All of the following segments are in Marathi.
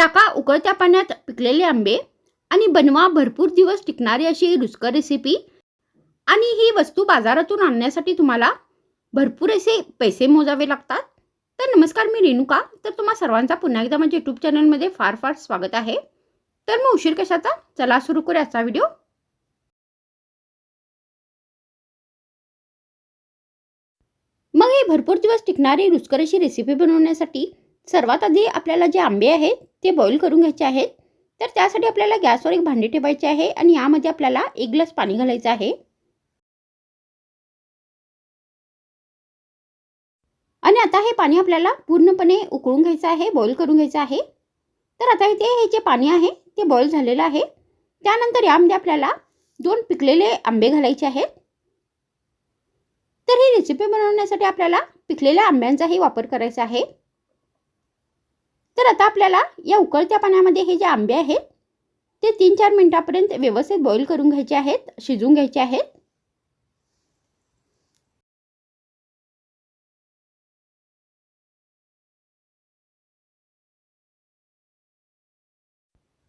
टाका उकळत्या पाण्यात पिकलेले आंबे आणि बनवा भरपूर दिवस टिकणारी अशी रुचकर रेसिपी आणि ही वस्तू बाजारातून आणण्यासाठी तुम्हाला भरपूर असे पैसे मोजावे लागतात. तर नमस्कार मी रेणुका. तर तुम्हा सर्वांचा पुन्हा एकदा माझ्या यूट्यूब चॅनलमध्ये फार फार स्वागत आहे. तर मग उशीर कशाचा? चला सुरू करू याचा व्हिडिओ मग ही भरपूर दिवस टिकणारी रुचकर अशी रेसिपी बनवण्यासाठी सर्वात आधी आपल्याला जे आंबे आहेत ते बॉईल करून घ्यायचे आहेत. तर त्यासाठी आपल्याला गॅसवर एक भांडी ठेवायचे आहे आणि यामध्ये आपल्याला एक ग्लास पाणी घालायचं आहे. आणि आता हे पाणी आपल्याला पूर्णपणे उकळून घ्यायचं आहे बॉईल करून घ्यायचं आहे. तर आता इथे हे जे पाणी आहे ते बॉईल झालेलं आहे. त्यानंतर यामध्ये आपल्याला दोन पिकलेले आंबे घालायचे आहेत. तर ही रेसिपी बनवण्यासाठी आपल्याला पिकलेल्या आंब्यांचाही वापर करायचा आहे. तर आता आपल्याला या उकळत्या पाण्यामध्ये हे जे आंबे आहेत ते तीन चार मिनटापर्यंत व्यवस्थित बॉईल करून घ्यायचे आहेत शिजवून घ्यायचे आहेत.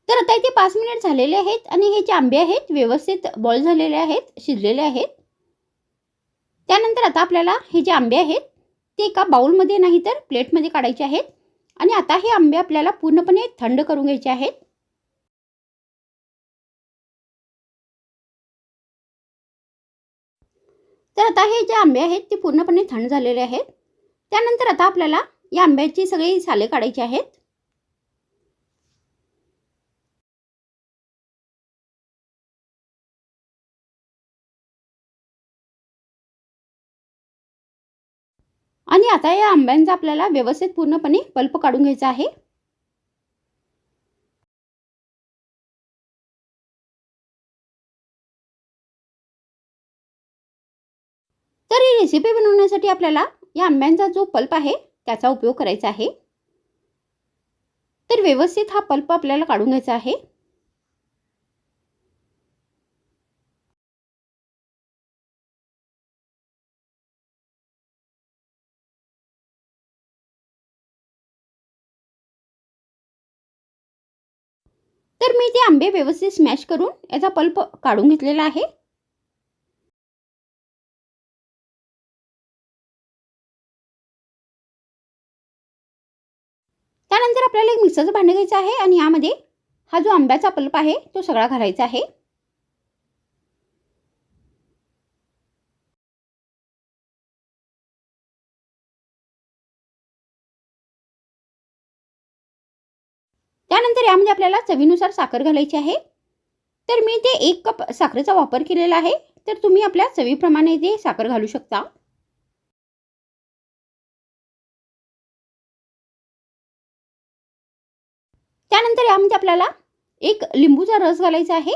तर आता इथे पाच मिनिट झालेले आहेत आणि हे जे आंबे आहेत व्यवस्थित बॉईल झालेले आहेत शिजलेले आहेत. त्यानंतर आता आपल्याला हे जे आंबे आहेत ते एका बाउलमध्ये नाही तर प्लेटमध्ये काढायचे आहेत. आणि आता हे आंबे आपल्याला पूर्णपणे थंड करून घ्यायचे आहेत. तर आता हे जे आंबे आहेत ते पूर्णपणे थंड झालेले आहेत. त्यानंतर आता आपल्याला या आंब्याची सगळी साले काढायची आहेत. आणि आता या आंब्यांचा आपल्याला व्यवस्थित पूर्णपणे पल्प काढून घ्यायचा आहे. तर ही रेसिपी बनवण्यासाठी आपल्याला या आंब्यांचा जो पल्प आहे त्याचा उपयोग करायचा आहे. तर व्यवस्थित हा पल्प आपल्याला काढून घ्यायचा आहे. तर मी ते आंबे व्यवस्थित स्मॅश करून याचा पल्प काढून घेतलेला आहे. त्यानंतर आपल्याला एक मिक्सरचं भांडं घ्यायचं आहे आणि यामध्ये हा जो आंब्याचा पल्प आहे तो सगळा घालायचा आहे. त्यानंतर यामध्ये आपल्याला चवीनुसार साखर घालायची आहे. तर मी ते एक कप साखरेचा वापर केलेला आहे. तर तुम्ही आपल्या चवीप्रमाणे ते साखर घालू शकता. त्यानंतर यामध्ये आपल्याला एक लिंबूचा रस घालायचा आहे.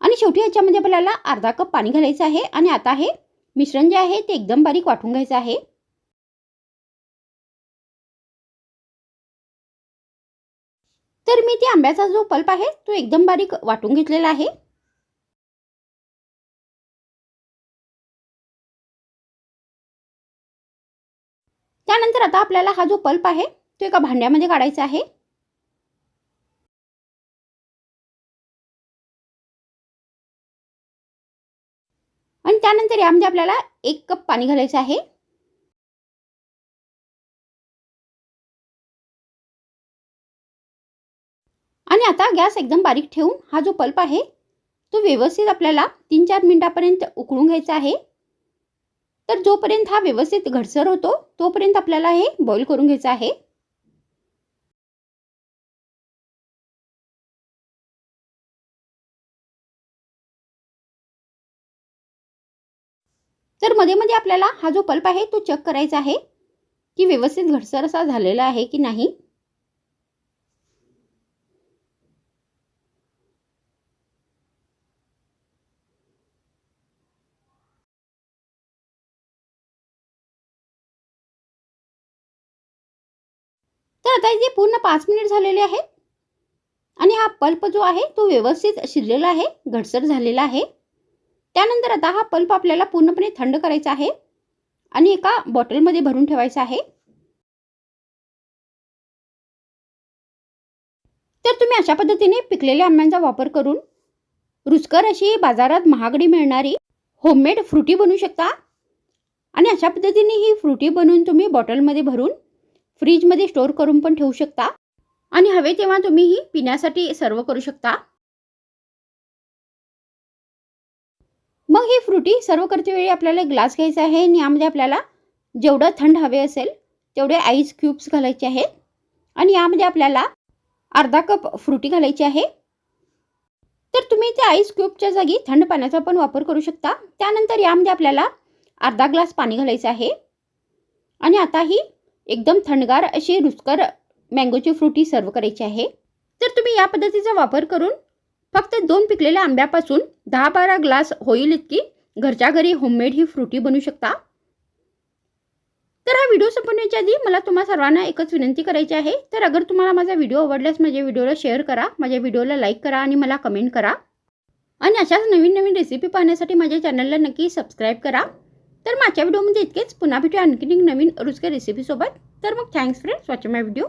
आणि शेवटी याच्यामध्ये आपल्याला अर्धा कप पाणी घालायचं आहे. आणि आता हे मिश्रण जे आहे ते एकदम बारीक वाटून घ्यायचं आहे. तर मी ते आंब्याचा जो पल्प आहे तो एकदम बारीक वाटून घेतलेला आहे. त्यानंतर आता आपल्याला हा जो पल्प आहे तो एका भांड्यामध्ये काढायचा आहे. त्यानंतर यामध्ये म्हणजे आपल्याला एक कप पाणी घालायचं आहे. आणि आता गॅस एकदम बारीक ठेवून हा जो पल्प आहे तो व्यवस्थित आपल्याला तीन चार मिनटापर्यंत उकळून घ्यायचा आहे. तर जोपर्यंत हा व्यवस्थित घडसर होतो तोपर्यंत आपल्याला हे बॉईल करून घ्यायचं आहे. तर मध्ये मध्ये आपल्याला हा जो पल्प आहे तो चेक करायचा आहे की व्यवस्थित घटसर असा झालेला आहे की नाही. तर आता इथे पूर्ण पाच मिनिट झालेले आहेत आणि हा पल्प जो आहे तो व्यवस्थित शिजलेला आहे घटसर झालेला आहे. त्यानंतर आता हा पल्प आपल्याला पूर्णपणे थंड करायचा आहे आणि एका बॉटलमध्ये भरून ठेवायचा आहे. तर तुम्ही अशा पद्धतीने पिकलेल्या आंब्यांचा वापर करून रुचकर अशी बाजारात महागडी मिळणारी होममेड फ्रुटी बनवू शकता. आणि अशा पद्धतीने ही फ्रुटी बनवून तुम्ही बॉटलमध्ये भरून फ्रीजमध्ये स्टोअर करून पण ठेवू शकता. आणि हवे तेव्हा तुम्ही ही पिण्यासाठी सर्व करू शकता. मग ही फ्रुटी सर्व करते वेळी आपल्याला ग्लास घ्यायचा आहे आणि यामध्ये आपल्याला जेवढं थंड हवे असेल तेवढे आईस क्यूब्स घालायचे आहेत. आणि यामध्ये आपल्याला अर्धा कप फ्रुटी घालायची आहे. तर तुम्ही त्या आईस क्यूबच्या जागी थंड पाण्याचा पण वापर करू शकता. त्यानंतर यामध्ये आपल्याला अर्धा ग्लास पाणी घालायचं आहे. आणि आता ही एकदम थंडगार अशी रुचकर मँगोची फ्रुटी सर्व करायची आहे. तर तुम्ही या पद्धतीचा वापर करून फक्त दोन पिकलेल्या आंब्यापासून दहा बारा ग्लास होईल इतकी घरच्या घरी होममेड ही फ्रुटी बनू शकता. तर हा व्हिडिओ संपवण्याच्या आधी मला तुम्हा सर्वांना एकच विनंती करायची आहे. तर अगर तुम्हाला माझा व्हिडिओ आवडल्यास माझ्या व्हिडिओला शेअर करा माझ्या व्हिडिओला लाईक करा आणि मला कमेंट करा. आणि अशाच नवीन नवीन रेसिपी पाहण्यासाठी माझ्या चॅनलला नक्की सबस्क्राईब करा. तर माझ्या व्हिडिओमध्ये इतकेच. पुन्हा भेटूया आणखी एक नवीन रुचक्या रेसिपीसोबत तर मग thanks friends watching my video